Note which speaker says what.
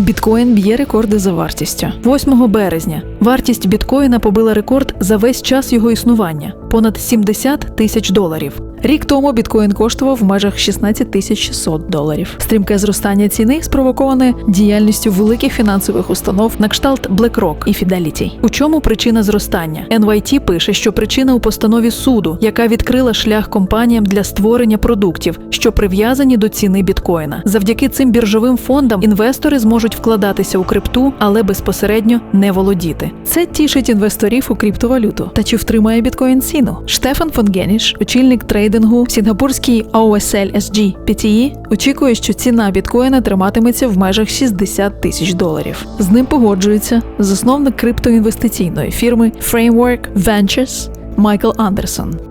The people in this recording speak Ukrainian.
Speaker 1: Біткоін б'є рекорди за вартістю. 8 березня вартість біткоїна побила рекорд за весь час його існування понад 70 тисяч доларів. Рік тому біткоін коштував в межах 16 тисяч 600 доларів. Стрімке зростання ціни спровоковане діяльністю великих фінансових установ на кшталт BlackRock і Fidelity. У чому причина зростання? NYT пише, що причина у постанові суду, яка відкрила шлях компаніям для створення продуктів, що прив'язані до ціни біткоїна. Завдяки цим біржовим фондам інвестори зможуть вкладатися у крипту, але безпосередньо не володіти. Це тішить інвесторів у криптовалюту. Та чи втримає біткоін ціну? Штефан фон Геніш, очільник трейдингу в сінгапурській OSL SG PTE, очікує, що ціна біткоїна триматиметься в межах 60 тисяч доларів. З ним погоджується засновник криптоінвестиційної фірми Framework Ventures Майкл Андерсон.